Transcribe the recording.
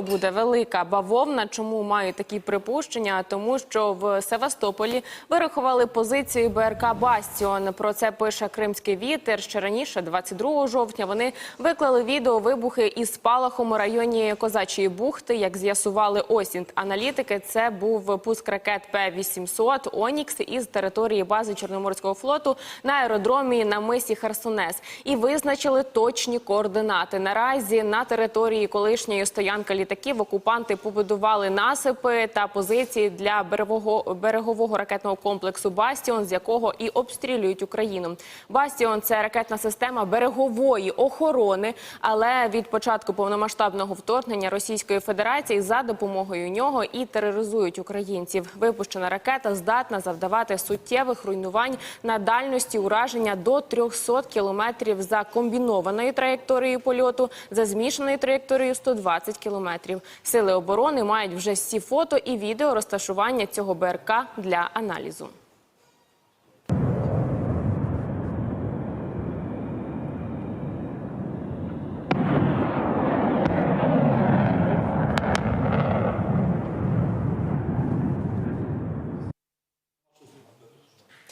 Буде велика бавовна. Чому маю такі припущення? Тому що в Севастополі вирахували позицію БРК Бастіон. Про це пише Кримський вітер. Ще раніше, 22 жовтня, вони виклали відео вибухи із спалахом у районі Козачої бухти. Як з'ясували осінь аналітики, це був пуск ракет П-800 Онікс із території бази Чорноморського флоту на аеродромі на мисі Херсонес і визначили точні координати. Наразі на території колишньої стоянки літаків окупанти побудували насипи та позиції для берегового, берегового ракетного комплексу Бастіон, з якого і обстрілюють Україну. Бастіон це ракетна система берегової охорони, але від початку повномасштабного вторгнення Російської Федерації за допомогою нього і тероризують українців. Випущена ракета здатна завдавати суттєвих руйнувань на дальності ураження до 300 кілометрів за комбінованою траєкторією польоту, за змішаною траєкторією 120 кілометрів. Сили оборони мають вже всі фото і відео розташування цього БРК для аналізу.